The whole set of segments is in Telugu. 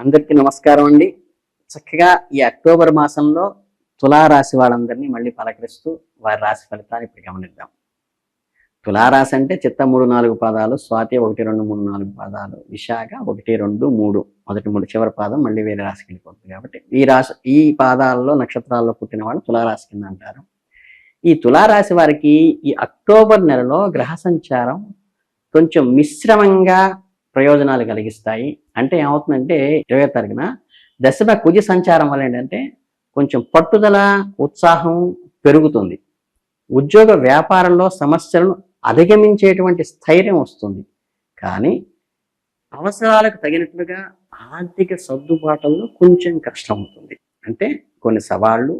అందరికీ నమస్కారం అండి. చక్కగా ఈ అక్టోబర్ మాసంలో తులారాశి వాళ్ళందరినీ మళ్ళీ పలకరిస్తూ వారి రాశి ఫలితాన్ని ఇప్పుడు గమనిద్దాం. తులారాశి అంటే చిత్త మూడు నాలుగు పాదాలు స్వాతి ఒకటి రెండు మూడు నాలుగు పాదాలు విశాఖ ఒకటి రెండు మూడు మొదటి మూడు చివరి పాదం మళ్ళీ వేరే రాశికి వెళ్ళిపోతుంది కాబట్టి ఈ రాశి ఈ పాదాల్లో నక్షత్రాల్లో పుట్టిన వాళ్ళు తులారాశి కింద అంటారు. ఈ తులారాశి వారికి ఈ అక్టోబర్ నెలలో గ్రహ సంచారం కొంచెం మిశ్రమంగా ప్రయోజనాలు కలిగిస్తాయి. అంటే ఏమవుతుందంటే ఇరవై తారీఖున దశమ కుజ సంచారం వల్ల ఏంటంటే కొంచెం పట్టుదల ఉత్సాహం పెరుగుతుంది. ఉద్యోగ వ్యాపారంలో సమస్యలను అధిగమించేటువంటి స్థైర్యం వస్తుంది. కానీ అవసరాలకు తగినట్లుగా ఆర్థిక సర్దుబాటుల్లో కొంచెం కష్టం అవుతుంది. అంటే కొన్ని సవాళ్ళు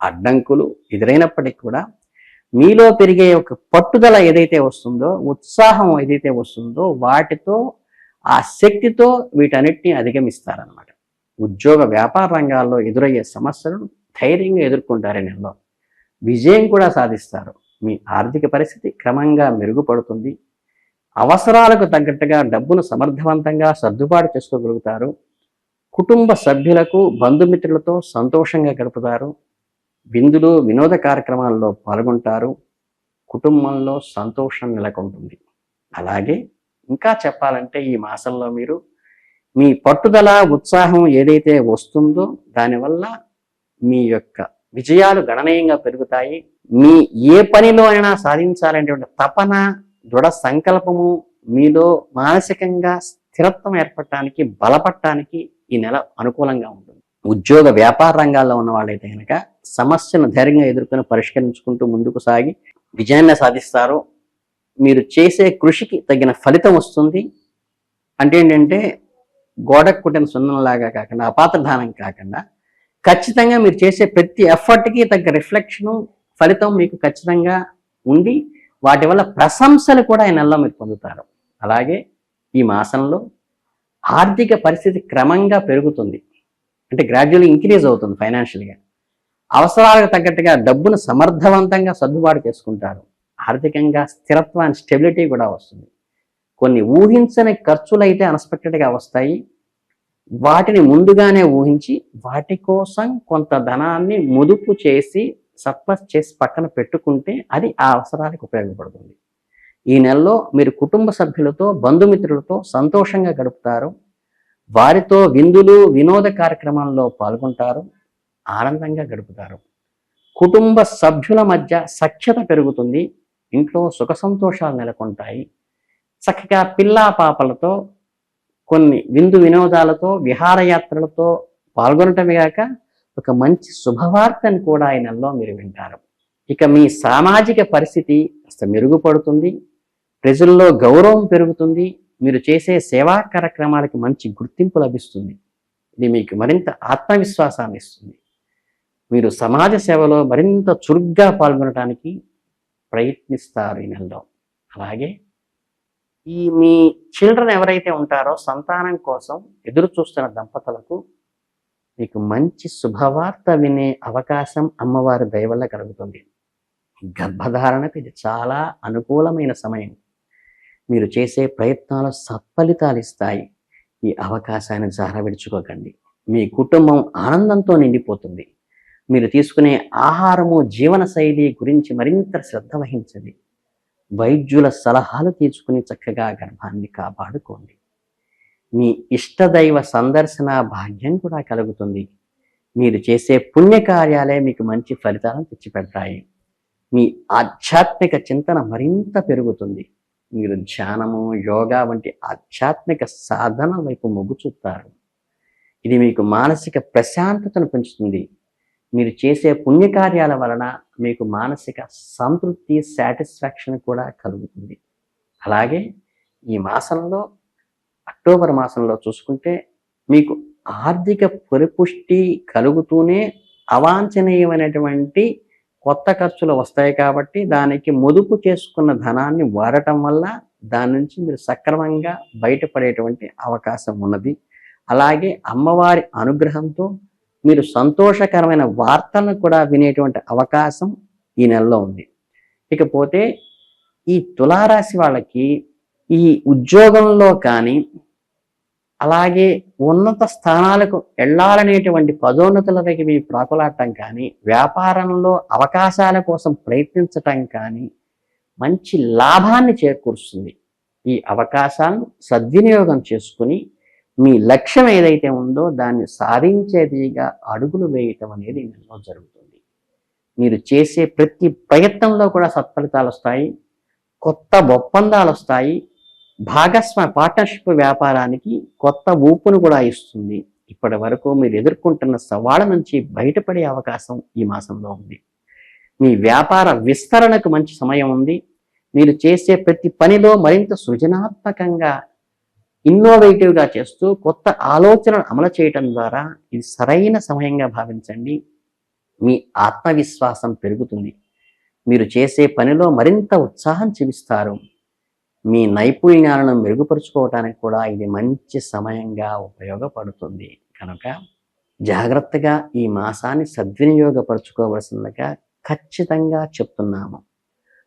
అడ్డంకులు ఎదురైనప్పటికీ కూడా మీలో పెరిగే ఒక పట్టుదల ఏదైతే వస్తుందో ఉత్సాహం ఏదైతే వస్తుందో వాటితో ఆ శక్తితో వీటన్నిటిని అధిగమిస్తారనమాట ఉద్యోగ వ్యాపార రంగాల్లో ఎదురయ్యే సమస్యలను ధైర్యంగా ఎదుర్కొంటారు నెలలో. విజయం కూడా సాధిస్తారు. మీ ఆర్థిక పరిస్థితి క్రమంగా మెరుగుపడుతుంది. అవసరాలకు తగ్గట్టుగా డబ్బును సమర్థవంతంగా సర్దుబాటు చేసుకోగలుగుతారు. కుటుంబ సభ్యులకు బంధుమిత్రులతో సంతోషంగా గడుపుతారు. విందులు వినోద కార్యక్రమాల్లో పాల్గొంటారు. కుటుంబంలో సంతోషం నెలకొంటుంది. అలాగే ఇంకా చెప్పాలంటే ఈ మాసంలో మీరు మీ పట్టుదల ఉత్సాహం ఏదైతే వస్తుందో దానివల్ల మీ యొక్క విజయాలు గణనీయంగా పెరుగుతాయి. మీ ఏ పనిలో అయినా సాధించాలనేటువంటి తపన దృఢ సంకల్పము మీలో మానసికంగా స్థిరత్వం ఏర్పడటానికి బలపడటానికి ఈ నెల అనుకూలంగా ఉంటుంది. ఉద్యోగ వ్యాపార రంగాల్లో ఉన్న వాళ్ళైతే కనుక సమస్యను ధైర్యంగా ఎదుర్కొని పరిష్కరించుకుంటూ ముందుకు సాగి విజయాన్ని సాధిస్తారు. మీరు చేసే కృషికి తగిన ఫలితం వస్తుంది. అంటే ఏంటంటే గోడకు కుట్టిన సున్నంలాగా కాకుండా అపాత్రధానం కాకుండా ఖచ్చితంగా మీరు చేసే ప్రతి ఎఫర్ట్కి తగ్గ రిఫ్లెక్షను ఫలితం మీకు ఖచ్చితంగా ఉండి వాటి వల్ల ప్రశంసలు కూడా ఈ నెలలో మీరు పొందుతారు. అలాగే ఈ మాసంలో ఆర్థిక పరిస్థితి క్రమంగా పెరుగుతుంది. అంటే గ్రాడ్యువల్ ఇంక్రీజ్ అవుతుంది ఫైనాన్షియల్గా అవసరాలకు తగ్గట్టుగా డబ్బును సమర్థవంతంగా సర్దుబాటు చేసుకుంటారు. ఆర్థికంగా స్థిరత్వాన్ని స్టెబిలిటీ కూడా వస్తుంది. కొన్ని ఊహించని ఖర్చులు అయితే అన్ఎక్స్పెక్టెడ్గా వస్తాయి. వాటిని ముందుగానే ఊహించి వాటి కోసం కొంత ధనాన్ని ముదుపు చేసి సర్ప్లస్ చేసి పక్కన పెట్టుకుంటే అది ఆ అవసరాలకు ఉపయోగపడుతుంది. ఈ నెలలో మీరు కుటుంబ సభ్యులతో బంధుమిత్రులతో సంతోషంగా గడుపుతారు. వారితో విందులు వినోద కార్యక్రమాల్లో పాల్గొంటారు. ఆనందంగా గడుపుతారు. కుటుంబ సభ్యుల మధ్య సఖ్యత పెరుగుతుంది. ఇంట్లో సుఖ సంతోషాలు నెలకొంటాయి. చక్కగా పిల్లా పాపలతో కొన్ని విందు వినోదాలతో విహారయాత్రలతో పాల్గొనటమే కాక ఒక మంచి శుభవార్తను కూడా ఈ నెలలో మీరు వింటారు. ఇక మీ సామాజిక పరిస్థితి కాస్త మెరుగుపడుతుంది. ప్రజల్లో గౌరవం పెరుగుతుంది. మీరు చేసే సేవా కార్యక్రమాలకి మంచి గుర్తింపు లభిస్తుంది. ఇది మీకు మరింత ఆత్మవిశ్వాసాన్ని ఇస్తుంది. మీరు సమాజ సేవలో మరింత చురుగ్గా పాల్గొనడానికి ప్రయత్నిస్తారు ఈ నెలలో. అలాగే ఈ మీ చిల్డ్రన్ ఎవరైతే ఉంటారో సంతానం కోసం ఎదురు చూస్తున్న దంపతులకు మీకు మంచి శుభవార్త వినే అవకాశం అమ్మవారి దయవల్ల కలుగుతుంది. గర్భధారణకు ఇది చాలా అనుకూలమైన సమయం. మీరు చేసే ప్రయత్నాలు సత్ఫలితాలు ఇస్తాయి. ఈ అవకాశాన్ని జారవిడుచుకోకండి. మీ కుటుంబం ఆనందంతో నిండిపోతుంది. మీరు తీసుకునే ఆహారము జీవన శైలి గురించి మరింత శ్రద్ధ వహించండి. వైద్యుల సలహాలు తీసుకుని చక్కగా గర్భాన్ని కాపాడుకోండి. మీ ఇష్టదైవ సందర్శన భాగ్యం కూడా కలుగుతుంది. మీరు చేసే పుణ్యకార్యాలే మీకు మంచి ఫలితాలను తెచ్చిపెడతాయి. మీ ఆధ్యాత్మిక చింతన మరింత పెరుగుతుంది. మీరు ధ్యానము యోగా వంటి ఆధ్యాత్మిక సాధన వైపు మొగ్గు చూపుతారు. ఇది మీకు మానసిక ప్రశాంతతను పెంచుతుంది. మీరు చేసే పుణ్యకార్యాల వలన మీకు మానసిక సంతృప్తి సాటిస్ఫాక్షన్ కూడా కలుగుతుంది. అలాగే ఈ మాసంలో అక్టోబర్ మాసంలో చూసుకుంటే మీకు ఆర్థిక పరిపుష్టి కలుగుతూనే అవాంఛనీయమైనటువంటి కొత్త ఖర్చులు వస్తాయి కాబట్టి దానికి మొదుపు చేసుకున్న ధనాన్ని వాడటం వల్ల దాని నుంచి మీరు సక్రమంగా బయటపడేటువంటి అవకాశం ఉన్నది. అలాగే అమ్మవారి అనుగ్రహంతో మీరు సంతోషకరమైన వార్తలను కూడా వినేటువంటి అవకాశం ఈ నెలలో ఉంది. ఇకపోతే ఈ తులారాశి వాళ్ళకి ఈ ఉద్యోగంలో కానీ అలాగే ఉన్నత స్థానాలకు వెళ్ళాలనేటువంటి పదోన్నతులకి మీ ప్రాకులాడటం కానీ వ్యాపారంలో అవకాశాల కోసం ప్రయత్నించటం కానీ మంచి లాభాన్ని చేకూరుస్తుంది. ఈ అవకాశాలను సద్వినియోగం చేసుకుని మీ లక్ష్యం ఏదైతే ఉందో దాన్ని సాధించేదిగా అడుగులు వేయటం అనేది ఇందులో జరుగుతుంది. మీరు చేసే ప్రతి ప్రయత్నంలో కూడా సత్ఫలితాలు వస్తాయి. కొత్త ఒప్పందాలు వస్తాయి. భాగస్వామ్య పార్ట్నర్షిప్ వ్యాపారానికి కొత్త ఊపును కూడా ఇస్తుంది. ఇప్పటి వరకు మీరు ఎదుర్కొంటున్న సవాళ్ళ నుంచి బయటపడే అవకాశం ఈ మాసంలో ఉంది. మీ వ్యాపార విస్తరణకు మంచి సమయం ఉంది. మీరు చేసే ప్రతి పనిలో మరింత సృజనాత్మకంగా ఇన్నోవేటివ్గా చేస్తూ కొత్త ఆలోచనలు అమలు చేయటం ద్వారా ఇది సరైన సమయంగా భావించండి. మీ ఆత్మవిశ్వాసం పెరుగుతుంది. మీరు చేసే పనిలో మరింత ఉత్సాహం చూపిస్తారు. మీ నైపుణ్యాలను మెరుగుపరుచుకోవటానికి కూడా ఇది మంచి సమయంగా ఉపయోగపడుతుంది. కనుక జాగ్రత్తగా ఈ మాసాన్ని సద్వినియోగపరచుకోవలసిందిగా ఖచ్చితంగా చెప్తున్నాము.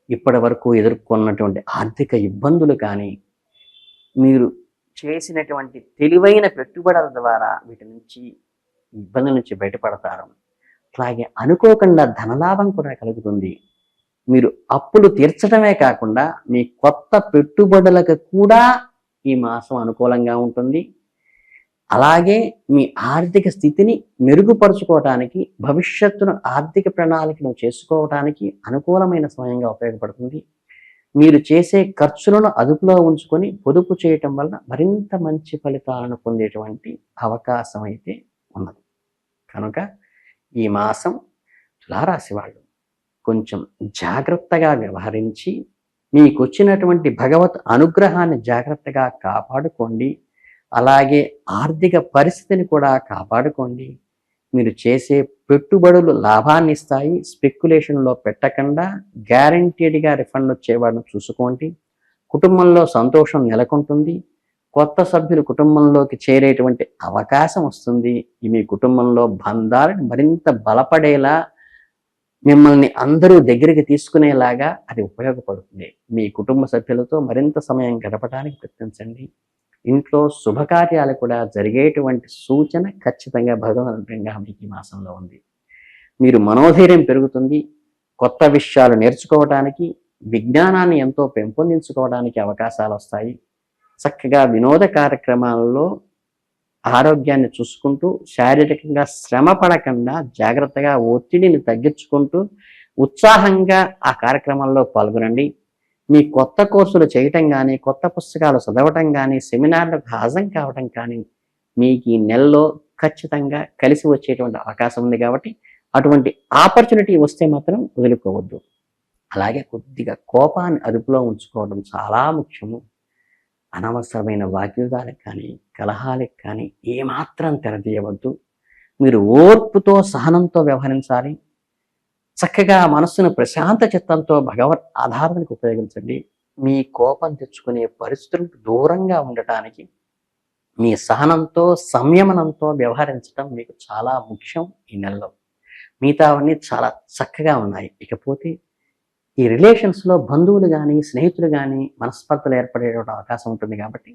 ఇప్పటి వరకు ఎదుర్కొన్నటువంటి ఆర్థిక ఇబ్బందులు కానీ మీరు చేసినటువంటి తెలివైన పెట్టుబడుల ద్వారా వీటి నుంచి ఇబ్బందుల నుంచి బయటపడతారు. అలాగే అనుకోకుండా ధనలాభం కూడా కలుగుతుంది. మీరు అప్పులు తీర్చడమే కాకుండా మీ కొత్త పెట్టుబడులకు కూడా ఈ మాసం అనుకూలంగా ఉంటుంది. అలాగే మీ ఆర్థిక స్థితిని మెరుగుపరుచుకోవటానికి భవిష్యత్తును ఆర్థిక ప్రణాళికను చేసుకోవటానికి అనుకూలమైన సమయంగా ఉపయోగపడుతుంది. మీరు చేసే ఖర్చులను అదుపులో ఉంచుకొని పొదుపు చేయటం వలన మరింత మంచి ఫలితాలను పొందేటువంటి అవకాశం అయితే ఉన్నది. కనుక ఈ మాసం తులారాశి వాళ్ళు కొంచెం జాగ్రత్తగా వ్యవహరించి మీకు వచ్చినటువంటి భగవత్ అనుగ్రహాన్ని జాగ్రత్తగా కాపాడుకోండి అలాగే ఆర్థిక పరిస్థితిని కూడా కాపాడుకోండి మీరు చేసే పెట్టుబడులు లాభాన్ని ఇస్తాయి. స్పెక్యులేషన్లో పెట్టకుండా గ్యారంటీడ్గా రిఫండ్ వచ్చేవాడిని చూసుకోండి. కుటుంబంలో సంతోషం నెలకొంటుంది. కొత్త సభ్యులు కుటుంబంలోకి చేరేటువంటి అవకాశం వస్తుంది. మీ కుటుంబంలో బంధాలను మరింత బలపడేలా మిమ్మల్ని అందరూ దగ్గరికి తీసుకునేలాగా అది ఉపయోగపడుతుంది. మీ కుటుంబ సభ్యులతో మరింత సమయం గడపడానికి ప్రయత్నించండి. ఇంట్లో శుభకార్యాలు కూడా జరిగేటువంటి సూచన ఖచ్చితంగా భగవంతంగా మీకు ఈ మాసంలో ఉంది. మీరు మనోధైర్యం పెరుగుతుంది. కొత్త విషయాలు నేర్చుకోవడానికి విజ్ఞానాన్ని ఎంతో పెంపొందించుకోవడానికి అవకాశాలు వస్తాయి. చక్కగా వినోద కార్యక్రమాలలో ఆరోగ్యాన్ని చూసుకుంటూ శారీరకంగా శ్రమ పడకుండా జాగ్రత్తగా ఒత్తిడిని తగ్గించుకుంటూ ఉత్సాహంగా ఆ కార్యక్రమాల్లో పాల్గొనండి. మీ కొత్త కోర్సులు చేయటం కానీ కొత్త పుస్తకాలు చదవటం కానీ సెమినార్లకు హాజరు కావటం కానీ మీకు ఈ నెలలో ఖచ్చితంగా కలిసి వచ్చేటువంటి అవకాశం ఉంది కాబట్టి అటువంటి ఆపర్చునిటీ వస్తే మాత్రం వదులుకోవద్దు. అలాగే కొద్దిగా కోపాన్ని అదుపులో ఉంచుకోవడం చాలా ముఖ్యము. అనవసరమైన వాగ్యుదాలకు కానీ కలహాలకు కానీ ఏమాత్రం తెరదీయవద్దు మీరు ఓర్పుతో సహనంతో వ్యవహరించాలి. చక్కగా మనస్సును ప్రశాంత చిత్తంతో భగవత్ ఆధారానికి ఉపయోగించండి. మీ కోపం తెచ్చుకునే పరిస్థితులకు దూరంగా ఉండటానికి మీ సహనంతో సంయమనంతో వ్యవహరించడం మీకు చాలా ముఖ్యం ఈ నెలలో. మిగతావన్నీ చాలా చక్కగా ఉన్నాయి. ఇకపోతే ఈ రిలేషన్స్లో బంధువులు కానీ స్నేహితులు కానీ మనస్పర్ధలు ఏర్పడే అవకాశం ఉంటుంది కాబట్టి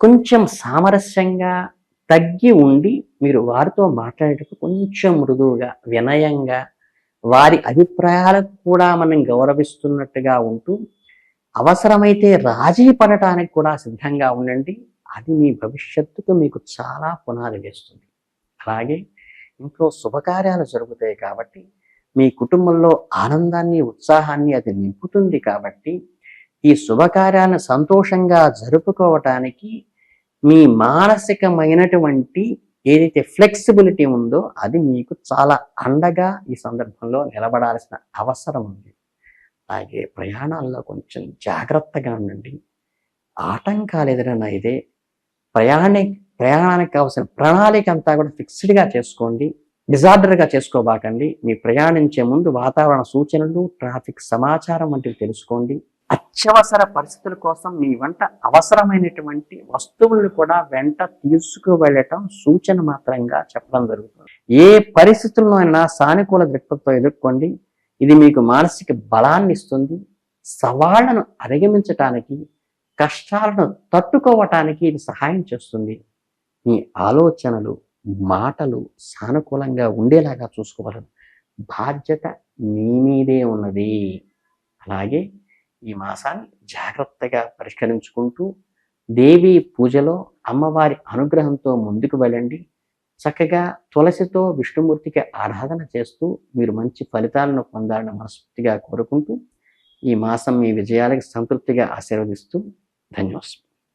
కొంచెం సామరస్యంగా తగ్గి ఉండి మీరు వారితో మాట్లాడేటప్పుడు కొంచెం మృదువుగా వినయంగా వారి అభిప్రాయాలకు కూడా మనం గౌరవిస్తున్నట్టుగా ఉంటూ అవసరమైతే రాజీ పడటానికి కూడా సిద్ధంగా ఉండండి. అది మీ భవిష్యత్తుకు మీకు చాలా పునాది వేస్తుంది. అలాగే ఇంట్లో శుభకార్యాలు జరుగుతాయి కాబట్టి మీ కుటుంబంలో ఆనందాన్ని ఉత్సాహాన్ని అది నింపుతుంది కాబట్టి ఈ శుభకార్యాలను సంతోషంగా జరుపుకోవటానికి మీ మానసికమైనటువంటి ఏదైతే ఫ్లెక్సిబిలిటీ ఉందో అది మీకు చాలా అండగా ఈ సందర్భంలో నిలబడాల్సిన అవసరం ఉంది. అలాగే ప్రయాణాల్లో కొంచెం జాగ్రత్తగా ఉండండి. ఆటంకాలు ఎదురైనా ఇదే ప్రయాణి ప్రయాణానికి కావాల్సిన ప్రణాళిక అంతా కూడా ఫిక్స్డ్గా చేసుకోండి. డిజార్డర్గా చేసుకోబాకండి. మీ ప్రయాణించే ముందు వాతావరణ సూచనలు ట్రాఫిక్ సమాచారం వంటివి తెలుసుకోండి. అత్యవసర పరిస్థితుల కోసం మీ వెంట అవసరమైనటువంటి వస్తువులను కూడా వెంట తీసుకువెళ్ళటం సూచన మాత్రంగా చెప్పడం జరుగుతుంది. ఏ పరిస్థితుల్లో అయినా సానుకూల దృక్పథంతో ఎదుర్కోండి. ఇది మీకు మానసిక బలాన్ని ఇస్తుంది. సవాళ్ళను అధిగమించటానికి కష్టాలను తట్టుకోవటానికి ఇది సహాయం చేస్తుంది. మీ ఆలోచనలు మాటలు సానుకూలంగా ఉండేలాగా చూసుకోవాలి. బాధ్యత మీ మీదే ఉన్నది. అలాగే ఈ మాసాన్ని జాగ్రత్తగా పరిష్కరించుకుంటూ దేవి పూజలో అమ్మవారి అనుగ్రహంతో ముందుకు వెళ్ళండి. చక్కగా తులసితో విష్ణుమూర్తికి ఆరాధన చేస్తూ మీరు మంచి ఫలితాలను పొందాలని మనస్ఫూర్తిగా కోరుకుంటూ ఈ మాసం మీ విజయాలకు సంతృప్తిగా ఆశీర్వదిస్తూ ధన్యవాదాలు.